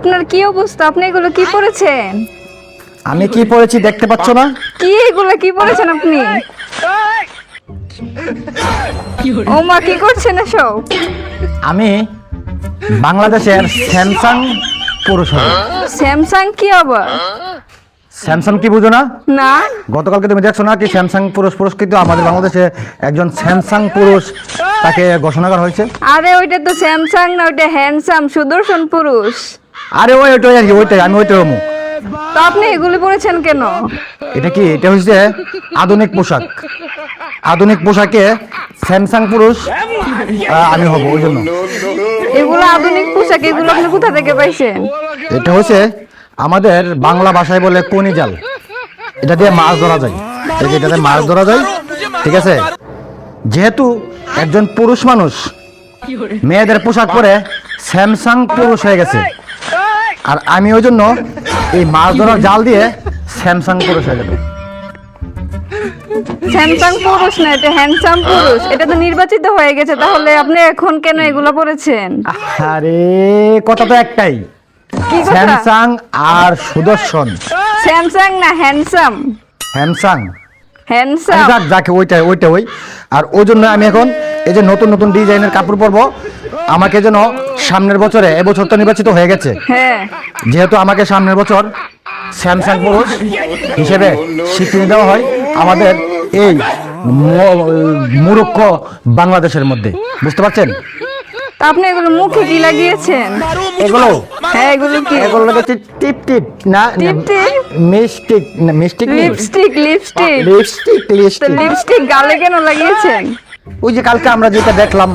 আপনার কি অবস্থা? আপনি এগুলো কি পরেছেন? আমি কি পড়েছি দেখতে পাচ্ছ না? কি এগুলো কি পরেছেন আপনি? ও মা কি করছেন এসব? আমি বাংলাদেশের স্যামসাং পুরুষ হব স্যামসাং কি আবার? স্যামসাং কি বুঝো না? না। গতকালকে তুমি দেখছ না কি স্যামসাং পুরুষ পুরস্কৃত? আমাদের বাংলাদেশে একজন স্যামসাং পুরুষ তাকে ঘোষণা করা হয়েছে। আরে ওইটা তো স্যামসাং না ওইটা হ্যান্ডসাম সুদর্শন পুরুষ। আরে ওই ওইটাই আর কি ওইটাই আমি ওইটাই হমু তো আপনি এগুলি পরেছেন কেন? এটা কি এটা হচ্ছে আধুনিক পোশাক। আধুনিক পোশাকে স্যামসাং পুরুষ আহ, আমি হব ওই জন্য। এগুলো আধুনিক পোশাক এগুলো আপনি কোথা থেকে পাইছেন? এটা হচ্ছে আমাদের বাংলা ভাষায় বলে কোনি জাল। এটা দিয়ে মাছ ধরা যায়। এই যে এটাতে মাছ ধরা যায় ঠিক আছে? যেহেতু একজন পুরুষ মানুষ মেয়েদের পোশাক পরে স্যামসাং পুরুষ হয়ে গেছে। আর আমি ওই জন্য এই মাছ ধরার জাল দিয়ে স্যামসাং পুরুষ হয়ে যাবে। স্যামসাং পুরুষ না এটা হ্যান্ডসাম পুরুষ। এটা তো নির্বাচিত হয়ে গেছে তাহলে আপনি এখন কেন এগুলো পরেছেন? আরে কথা তো একটাই। কি কথা? স্যামসাং আর সুদর্শন। স্যামসাং না হ্যান্ডসাম? Samsung handsome. যাক যাকে ওইটা ওইটা ওই। আর ওই জন্য আমি এখন এই যে নতুন নতুন ডিজাইনের কাপড় পরবো আমাকে যেন সামনের বছরে এবছর তো নির্বাচিত হয়ে গেছে। হ্যাঁ। যেহেতু আমাকে সামনের বছর স্যামসাং পুরুষ হিসেবে স্বীকৃতি দেওয়া হয় আমাদের এই মুরুক্ষ বাংলাদেশের মধ্যে। বুঝতে পারছেন? তা আপনি এগুলো মুখে কি লাগিয়েছেন? এগুলো? হ্যাঁ এগুলো কি? এগুলো লেগেছে টিপ টিপ না টিপ টিপ? মিস্টিক না mystic lipstick lipstick. Lipstick lipstick. Lipstick গালে কেন লাগিয়েছেন? ওই যে কালকে আমরা যেটা দেখলাম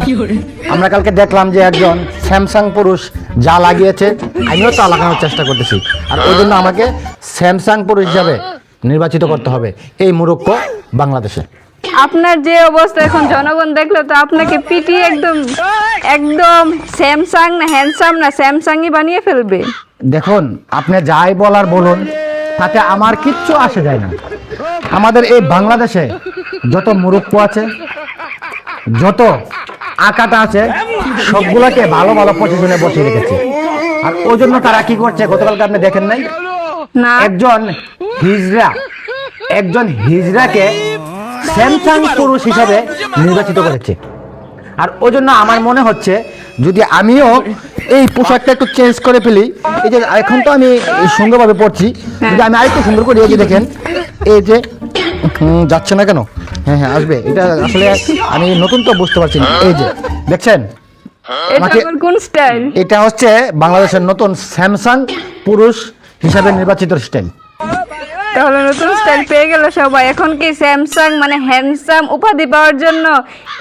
আমরা কালকে দেখলাম যে একজন স্যামসাং পুরুষ যা লাগিয়েছে আমিও তা লাগানোর চেষ্টা করতেছি। আর ওই জন্য আমাকে স্যামসাং পুরুষ হিসাবে নির্বাচিত করতে হবে এই মুরক্ষ বাংলাদেশে। আপনার যে অবস্থা এখন জনগণ দেখল তো আপনাকে পিটি একদম একদম স্যামসাং না হ্যান্ডসাম না স্যামসাংই বানিয়ে ফেলবে। দেখুন আপনি যাই বলার বলুন তাতে আমার কিচ্ছু আসে যায় না। আমাদের এই বাংলাদেশে যত মুরুক্ষ আছে যত আকাটা আছে সবগুলোকে ভালো ভালো পজিশনে বসিয়ে রেখেছে। আর ওই জন্য তারা কি করছে গতকালকে আপনি দেখেন নাই? না। একজন হিজরা একজন হিজরাকে স্যামসাং পুরুষ হিসাবে নির্বাচিত করেছে। আর ওই জন্য আমার মনে হচ্ছে যদি আমিও এই পোশাকটা একটু চেঞ্জ করে ফেলি এই যে এখন তো আমি সুন্দরভাবে পড়ছি যদি আমি আরেকটু সুন্দর করি এই যে দেখেন এই যে যাচ্ছে না কেন? হ্যাঁ হ্যাঁ আসবে। এটা আসলে আমি নতুন তো বুঝতে পারছি না। এই যে দেখছেন? এটা আমাকে- কোন স্টাইল এটা হচ্ছে বাংলাদেশের নতুন স্যামসাং পুরুষ হিসাবে নির্বাচিত স্টাইল তাহলে নতুন স্টাইল পেয়ে গেল সবাই। এখন কি স্যামসাং মানে হ্যান্ডসাম উপাধি পাওয়ার জন্য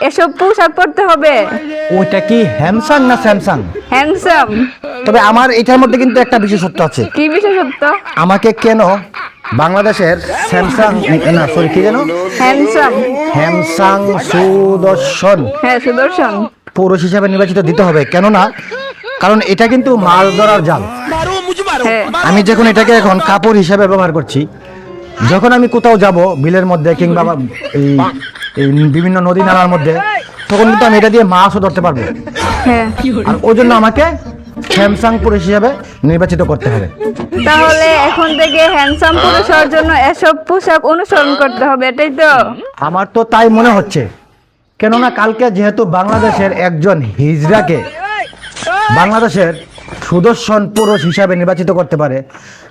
এসব পোশাক পরতে হবে? ওইটা কি হ্যামসাং না স্যামসাং? হ্যান্ডসাম তবে আমার এটার মধ্যে কিন্তু একটা বিশেষত্ব আছে। কি বিশেষত্ব? আমাকে কেন বাংলাদেশের স্যামসাং না সরি কি যেন? হ্যান্ডসাম হ্যামসাং সুদর্শন। হ্যাঁ সুদর্শন। পুরুষ হিসাবে নির্বাচিত দিতে হবে কেননা কারণ এটা কিন্তু মাছ ধরার জাল। হ্যাঁ। আমি যখন এটাকে এখন কাপড় হিসাবে ব্যবহার করছি যখন আমি কোথাও যাব বিলের মধ্যে কিংবা এই এই বিভিন্ন নদী নালার মধ্যে তখন কিন্তু আমি এটা দিয়ে মাছও ধরতে পারব। হ্যাঁ। আর ওই জন্য আমাকে স্যামসাং পুরুষ হিসাবে নির্বাচিত করতে হবে। তাহলে এখন থেকে হ্যান্ডসাম পুরুষ হওয়ার জন্য এসব পোশাক অনুসরণ করতে হবে এটাই তো। আমার তো তাই মনে হচ্ছে। কেননা কালকে যেহেতু বাংলাদেশের একজন হিজড়াকে বাংলাদেশের সুদর্শন পুরুষ হিসাবে নির্বাচিত করতে পারে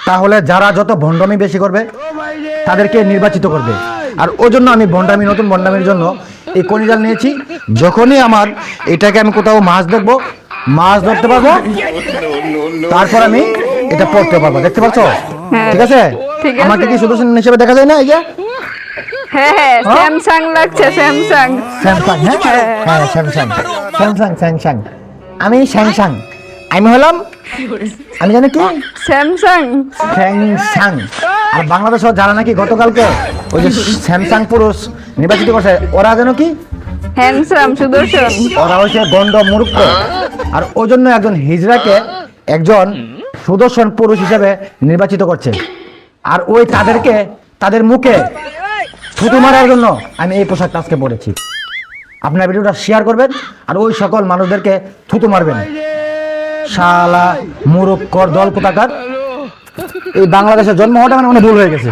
তাহলে যারা যত ভণ্ডামি বেশি করবে তাদেরকে নির্বাচিত করবে। আর ওই জন্য আমি ভণ্ডামি নতুন ভণ্ডামির জন্য এই কনিজাল নিয়েছি। যখনই আমার এটাকে আমি কোথাও মাছ দেখব মাছ ধরতে পারব? তারপর আমি এটা পড়তে পারব দেখতে পাচ্ছ? হ্যাঁ। ঠিক আছে? ঠিক আছে। আমাকে কি সুদর্শন হিসেবে দেখা যায় না এই যে? হ্যাঁ হ্যাঁ স্যামসাং লাগছে স্যামসাং। স্যামসাং হ্যাঁ? হ্যাঁ স্যামসাং। Samsung Samsung. আমি স্যামসাং। আমি হলাম আমি জানি কি? স্যামসাং। স্যামসাং। আর বাংলাদেশ যারা নাকি গতকালকে ওই যে স্যামসাং পুরুষ নির্বাচিত করছে ওরা যেন কি? হ্যান্ডসাম সুদর্শন। ওরা হচ্ছে গন্ড মূর্খ। আর ওই জন্য একজন হিজড়াকে একজন সুদর্শন পুরুষ হিসেবে নির্বাচিত করছে। আর ওই তাদেরকে, তাদের মুখে থুতু মারার জন্য আমি এই পোশাকটা আজকে পরেছি। আপনার ভিডিওটা শেয়ার করবেন, আর ওই সকল মানুষদেরকে থুতু মারবেন। শালা মুরক্কর দল কোথাকার এই বাংলাদেশের জন্ম হওয়াটা মানে ভুল হয়ে গেছে।